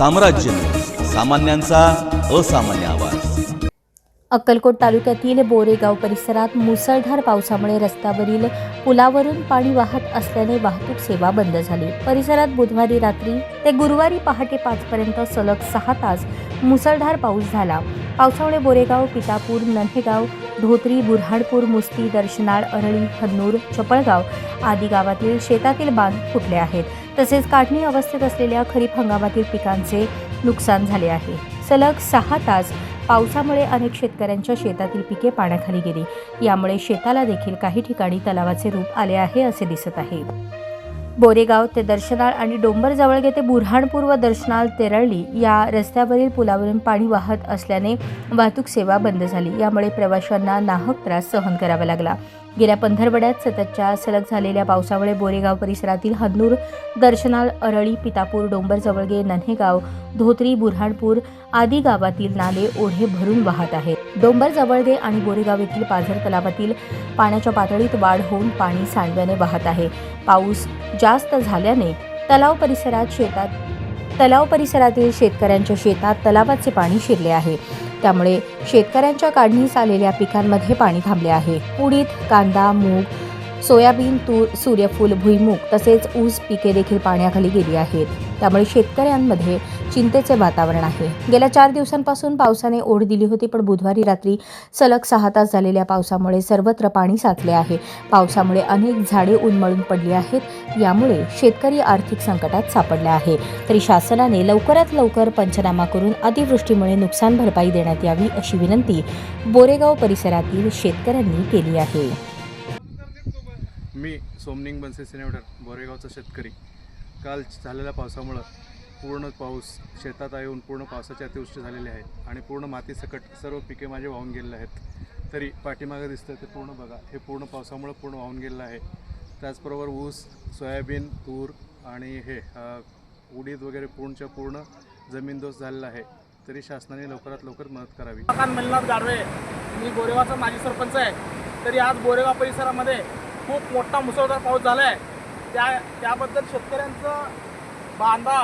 साम्राज्य. सामान्यांचा असामान्य आवाज. अक्कलकोट तालुक्यातील बोरेगाव परिसरात मुसळधार पावसामुळे रस्त्यावरील पुलावरून पाणी वाहत असल्याने वाहतूक सेवा बंद झाली. परिसरात बुधवारी रात्री ते गुरुवारी पहाटे पाचपर्यंत सलग सहा तास मुसळधार पाऊस झाला. पावसामुळे बोरेगाव पितापूर नन्हेगाव धोत्री बुऱ्हाणपूर मुस्ती दर्शनाळ अरळी हन्नूर चपळगाव आदी गावातील शेतातील बांध फुटले आहेत. तसेच काढणी अवस्थेत असलेल्या खरीप हंगामातील पिकांचे नुकसान झाले आहे. सलग सहा तास पावसामुळे अनेक शेतकऱ्यांच्या शेतातील पिके पाण्याखाली गेली. यामुळे शेताला देखील काही ठिकाणी तलावाचे रूप आले आहे असे दिसत आहे. बोरेगाव ते दर्शनाळ आणि डोंबर जवळगे ते बुऱ्हाणपूर व दर्शनाळ तेरळली या रस्त्यावरील पुलावरून पाणी वाहत असल्याने वाहतूक सेवा बंद झाली. यामुळे प्रवाशांना नाहक त्रास सहन करावा लागला. गेल्या पंधरवड्यात सततच्या सलग झालेल्या पावसामुळे बोरेगाव परिसरातील हन्नूर दर्शनाळ अरळी पितापूर डोंबर जवळगे नन्हेगाव धोत्री बुऱ्हाणपूर आदी गावातील नाले ओढे भरून वाहत आहेत. डोंबर जवळगे आणि बोरेगाव येथील पाझर तलावातील पाण्याच्या पातळीत वाढ होऊन पाणी सांडव्याने वाहत आहे. पाऊस जास्त झाल्याने तलाव परिसरात शेतात तलाव परिसरातील शेतकऱ्यांच्या शेतात तलावाचे पाणी शिरले आहे. त्यामुळे शेतकऱ्यांच्या काढणीस आलेल्या पिकांमध्ये पाणी थांबले आहे. उडीद कांदा मूग सोयाबीन तूर सूर्यफूल भुईमूग तसेच ऊस पिके देखील पाण्याखाली गेली आहेत. त्यामुळे शेतकऱ्यांमध्ये चिंतेचे वातावरण आहे. गेल्या चार दिवसांपासून पावसाने ओढ दिली होती पण बुधवारी रात्री सलग सहा तास झालेल्या पावसामुळे सर्वत्र पाणी साचले आहे. पावसामुळे अनेक झाडे उन्मळून पडली आहेत यामुळे शेतकरी आर्थिक संकटात सापडले आहे. तरी शासनाने लवकरात लवकर पंचनामा करून अतिवृष्टीमुळे नुकसान भरपाई देण्यात यावी अशी विनंती बोरेगाव परिसरातील शेतकऱ्यांनी केली आहे. मी सोमनिंग बनसे सिनेवडर बोरेगावचा शेतकरी. काल झालेल्या पावसामुळं पूर्ण पाऊस शेतात येऊन पूर्ण पावसाची अतिवृष्टी झालेली आहे आणि पूर्ण मातीसकट सर्व पिके माझे वाहून गेलेले आहेत. तरी पाठीमागं दिसतं ते पूर्ण बघा हे पूर्ण पावसामुळं पूर्ण वाहून गेलेलं आहे. त्याचबरोबर ऊस सोयाबीन तूर आणि हे उडीद वगैरे पूर्णच्या पूर्ण जमीनदोस्त झालेला आहे. तरी शासनाने लवकरात लवकर मदत करावी. मल्हार गाडवे मी गोरेगावचा माजी सरपंच आहे. तरी आज गोरेगाव परिसरामध्ये खूप मोठा मुसळधार पाऊस झाला आहे त्या त्याबद्दल शेतकऱ्यांचं बांधा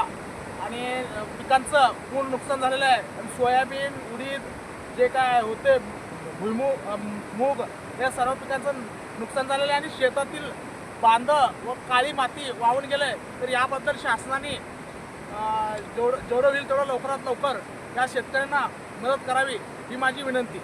आणि पिकांचं पूर्ण नुकसान झालेलं आहे. आणि सोयाबीन उडीद जे काय होते भुईमूग मूग या सर्व पिकांचं नुकसान झालेलं आहे. आणि शेतातील बांधं व काळी माती वाहून गेले तर याबद्दल शासनाने जेवढं जेवढं होईल तेवढं लवकरात लवकर या शेतकऱ्यांना मदत करावी ही माझी विनंती.